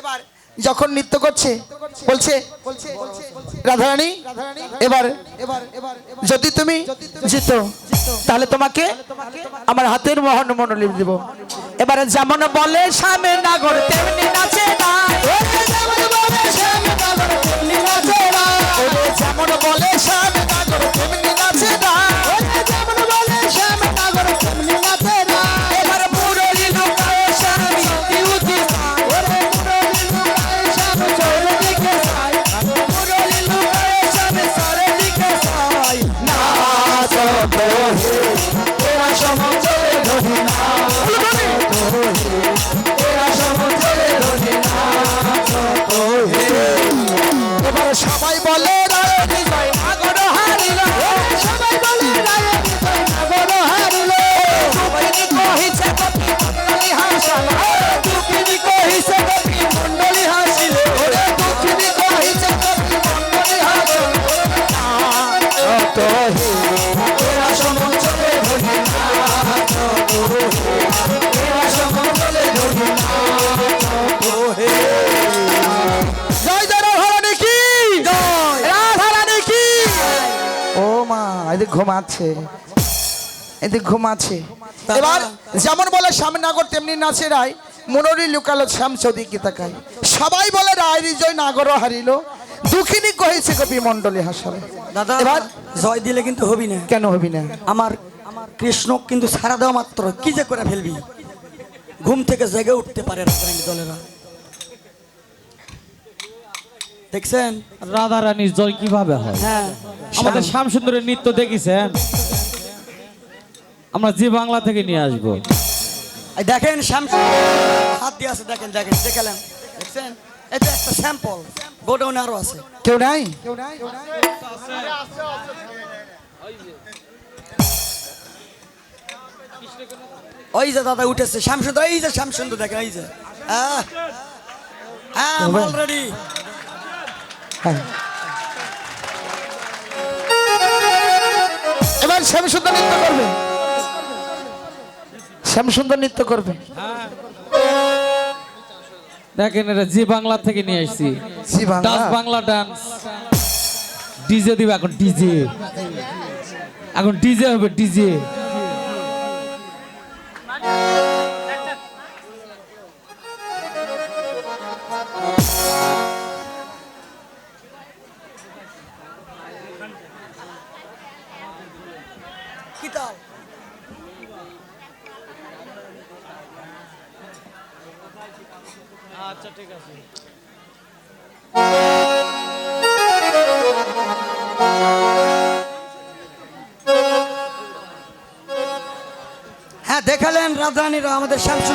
এবার যখন নৃত্য করছে, বলছে রাধারানী, এবার, যদি তুমি জিত, তাহলে তোমাকে আমার হাতের মোহন মনোলিপ দিব। এবারে যেমন বলে তেমনি না মা এদিক ঘুমাচ্ছে এদিক ঘুমাচ্ছে। এবার যেমন বলে শ্যামনগর তেমনি নাচে রায়। মনোরি লুকালো শ্যাম চৌদিকে তাকায় সবাই বলে রায় বিজয় নাগর হারিল। দুঃখিনী কহেছে কবি মন্ডলী হাসাবে দাদা এবার জয় দিলে কিন্তু হবি না। কেন হবি না? আমার কৃষ্ণ কিন্তু সারা দেওয়া মাত্র কি যে করে ফেলবি? ঘুম থেকে জেগে উঠতে পারে রাজধানী দলেরা। দেখছেন? রাধা রানীর জয় কীভাবে হয়? হ্যাঁ। আমাদের শ্যামসুন্দরের নৃত্য দেখেছেন? আমরা জি বাংলা থেকে নিয়ে আসব। এই দেখেন শ্যাম হাত দিয়ে আছে দেখেন দেখেন দেখালেন। দেখছেন? এটা একটা স্যাম্পল গোডাউনে আরও আছে। কেউ নাই? ওই যে দাদা উঠেছে শ্যামসুন্দর এই যে শ্যামসুন্দর দেখেন এই যে। হ্যাঁ হ্যাঁ অলরেডি হ্যাঁ। শ্যামসুন্দর নৃত্য করবে। শ্যামসুন্দর নৃত্য করবে। দেখেন এটা জি বাংলা থেকে নিয়ে আসছি? ডান্স বাংলা। ডান্স ডিজে দিবে এখন ডিজে। এখন ডিজে হবে ডিজে। কি তাল আচ্ছা ঠিক আছে। হ্যাঁ দেখালেন রাজধানীরা আমাদের শ্যামসুন্দর